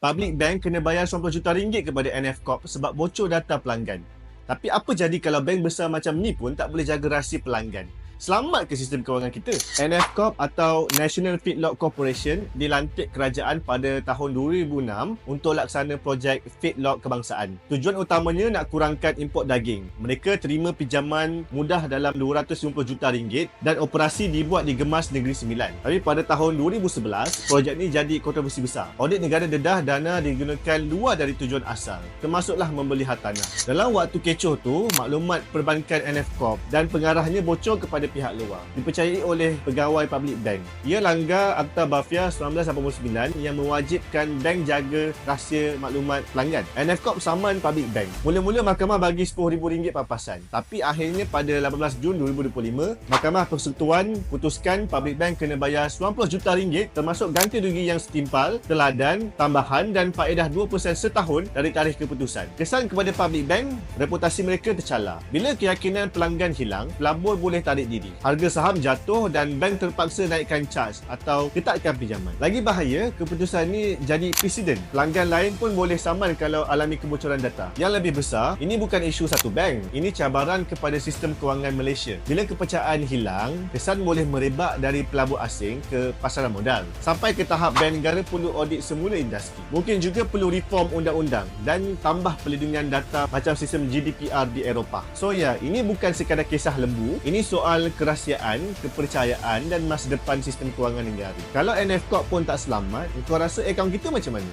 Public Bank kena bayar 90 juta ringgit kepada NF Corp sebab bocor data pelanggan. Tapi apa jadi kalau bank besar macam ni pun tak boleh jaga rahsia pelanggan? Selamat ke sistem kewangan kita? NF Corp atau National Feedlot Corporation dilantik kerajaan pada tahun 2006 untuk laksana projek feedlot kebangsaan. Tujuan utamanya nak kurangkan import daging. Mereka terima pinjaman mudah dalam 250 juta ringgit dan operasi dibuat di Gemas Negeri Sembilan. Tapi pada tahun 2011, projek ni jadi kontroversi besar. Audit negara dedah dana digunakan luar dari tujuan asal, termasuklah membeli hartanah. Dalam waktu kecoh tu, maklumat perbankan NF Corp dan pengarahnya bocor kepada pihak luar dipercayai oleh pegawai public bank. Ia langgar Akta Bafia 1989 yang mewajibkan bank jaga rahsia maklumat pelanggan. NF Corp saman public bank. Mula-mula mahkamah bagi RM10,000 papasan. Tapi akhirnya pada 18 Jun 2025, Mahkamah Persekutuan putuskan public bank kena bayar 90 juta ringgit termasuk ganti rugi yang setimpal, teladan, tambahan dan faedah 2% setahun dari tarikh keputusan. Kesan kepada public bank, reputasi mereka tercalar. Bila keyakinan pelanggan hilang, pelabur boleh tarik diri sendiri. Harga saham jatuh dan bank terpaksa naikkan charge atau ketatkan pinjaman. Lagi bahaya, keputusan ini jadi presiden. Pelanggan lain pun boleh saman kalau alami kebocoran data. Yang lebih besar, ini bukan isu satu bank. Ini cabaran kepada sistem kewangan Malaysia. Bila kepercayaan hilang, kesan boleh merebak dari pelabur asing ke pasaran modal. Sampai ke tahap bank negara perlu audit semula industri. Mungkin juga perlu reform undang-undang dan tambah pelindungan data macam sistem GDPR di Eropah. So ya, ini bukan sekadar kisah lembu. Ini soal kerahsiaan, kepercayaan dan masa depan sistem kewangan negara. Kalau NF Corp pun tak selamat, kau rasa akaun kita macam mana?